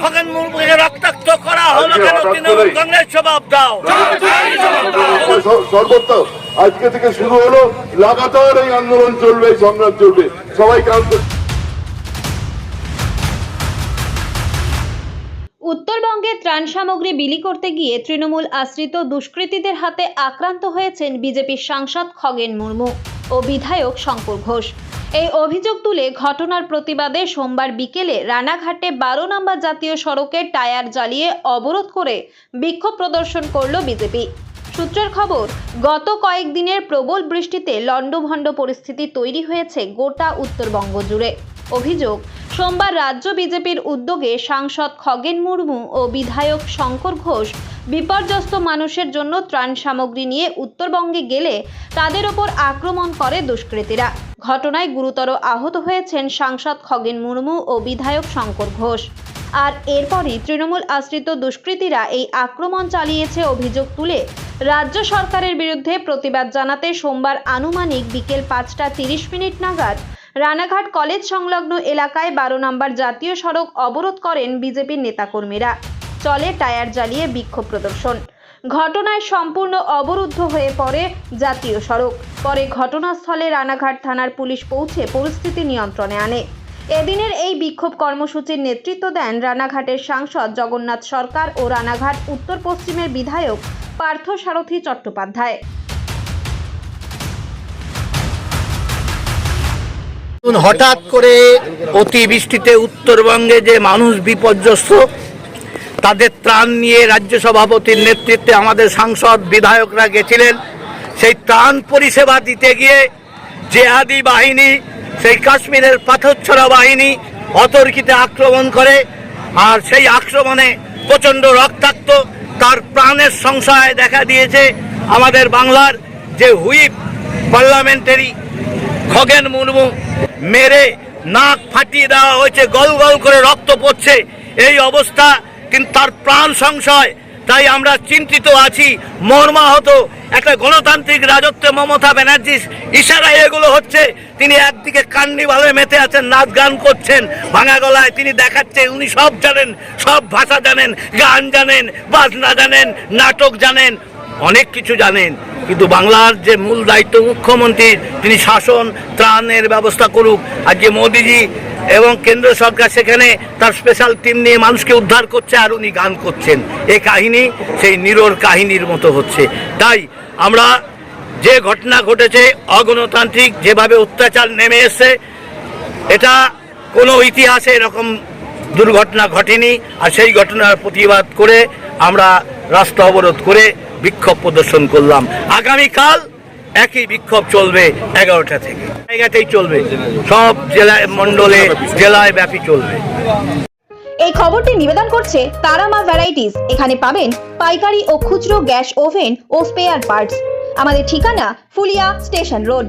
খগেন মুর্মুকে রক্তাক্ত করা হলো কেন? তৃণমূল কংগ্রেস জবাব দাও। সর্বত্র আজকে থেকে শুরু হলো লাগাতার এই আন্দোলন চলবে এই সংগ্রাম চলবে। সবাইকে উত্তরবঙ্গে ত্রাণ সামগ্রী বিলি করতে গিয়ে তৃণমূল আশ্রিত দুষ্কৃতীদের হাতে আক্রান্ত হয়েছেন বিজেপির সাংসদ খগেন মুর্মু ও বিধায়ক শঙ্কর ঘোষ। এই অভিযোগ তুলে ঘটনার প্রতিবাদে সোমবার বিকেলে রানাঘাটে বারো নম্বর জাতীয় সড়কে টায়ার জ্বালিয়ে অবরোধ করে বিক্ষোভ প্রদর্শন করল বিজেপি। সূত্রের খবর, গত কয়েকদিনের প্রবল বৃষ্টিতে লণ্ডভণ্ড পরিস্থিতি তৈরি হয়েছে গোটা উত্তরবঙ্গ জুড়ে। অভিযোগ, সোমবার রাজ্য বিজেপির উদ্যোগে সাংসদ খগেন মুর্মু ও বিধায়ক শঙ্কর ঘোষ বিপর্যস্ত মানুষের জন্য ত্রাণ সামগ্রী নিয়ে উত্তরবঙ্গে গেলে তাদের ওপর আক্রমণ করে দুষ্কৃতীরা। ঘটনায় গুরুতর আহত হয়েছেন সাংসদ খগেন মুর্মু ও বিধায়ক শঙ্কর ঘোষ। আর এরপরই তৃণমূল আশ্রিত দুষ্কৃতীরা এই আক্রমণ চালিয়েছে অভিযোগ তুলে রাজ্য সরকারের বিরুদ্ধে প্রতিবাদ জানাতে সোমবার আনুমানিক বিকেল পাঁচটা তিরিশ মিনিট নাগাদ রানাঘাট কলেজ সংলগ্ন এলাকায় বারো নম্বর জাতীয় সড়ক অবরোধ করেন বিজেপির নেতাকর্মীরা। চলে টায়ার জ্বালিয়ে বিক্ষোভ প্রদর্শন। ঘটনায় সম্পূর্ণ অবরুদ্ধ হয়ে পড়ে জাতীয় সড়ক। পরে ঘটনাস্থলে রানাঘাট থানার পুলিশ পৌঁছে পরিস্থিতি নিয়ন্ত্রণে আনে। এদিনের এই বিক্ষোভ কর্মসূচির নেতৃত্ব দেন রানাঘাটের সাংসদ জগন্নাথ সরকার ও রানাঘাট উত্তর পশ্চিমের বিধায়ক পার্থ সারথী চট্টোপাধ্যায়। হঠাৎ করে অতিবৃষ্টিতে উত্তরবঙ্গে যে মানুষ বিপর্যস্ত, তাদের ত্রাণ নিয়ে রাজ্য সভাপতির নেতৃত্বে আমাদের সাংসদ বিধায়করা গেছিলেন। সেই ত্রাণ পরিষেবা দিতে গিয়ে জেহাদি বাহিনী, সেই কাশ্মীরের পাথরছড়া বাহিনী অতর্কিতে আক্রমণ করে আর সেই আক্রমণে প্রচণ্ড রক্তাক্ত। তার প্রাণের সংশয় দেখা দিয়েছে আমাদের বাংলার যে হুইপ পার্লামেন্টারি খগেন মুর্মু। মেরে নাক ফাটিয়ে দেওয়া হয়েছে, গল গল করে রক্ত পড়ছে। এই অবস্থা কিন্তু তার প্রাণ সংশয়। তাই আমরা চিন্তিত আছি, মর্মাহত। একটা গণতান্ত্রিক রাজত্বে মমতা ব্যানার্জির ইশারায় এগুলো হচ্ছে। তিনি একদিকে কান্নিভাবে মেতে আছেন, নাচ গান করছেন, ভাঙা গলায় তিনি দেখাচ্ছে, উনি সব জানেন, সব ভাষা জানেন, গান জানেন, বাজনা জানেন, নাটক জানেন, অনেক কিছু জানেন। কিন্তু বাংলার যে মূল দায়িত্ব মুখ্যমন্ত্রী তিনি শাসন, ত্রাণের ব্যবস্থা করুক। আর যে মোদিজি এবং কেন্দ্র সরকার সেখানে তার স্পেশাল টিম নিয়ে মানুষকে উদ্ধার করছে আর উনি গান করছেন। এ কাহিনী সেই নিরোর কাহিনীর মতো হচ্ছে। তাই আমরা যে ঘটনা ঘটেছে, অগণতান্ত্রিক যেভাবে অত্যাচার নেমে এসছে, এটা কোনো ইতিহাসে এরকম দুর্ঘটনা ঘটেনি। আর সেই ঘটনার প্রতিবাদ করে আমরা রাস্তা অবরোধ করে বিক্ষোভ প্রদর্শন করলাম। আগামীকাল একই বিক্ষোভ চলবে এগারোটা থেকে। জায়গাতেই চলবে। সব জেলায় মন্ডলে জেলায় ব্যাপী চলবে। এই খবরটি নিবেদন করছে তারামা ভ্যারাইটিস এখানে পাবেন পাইকারি ও খুচরো গ্যাস ওভেন ও স্পেয়ার পার্টস আমাদের ঠিকানা ফুলিয়া স্টেশন রোড।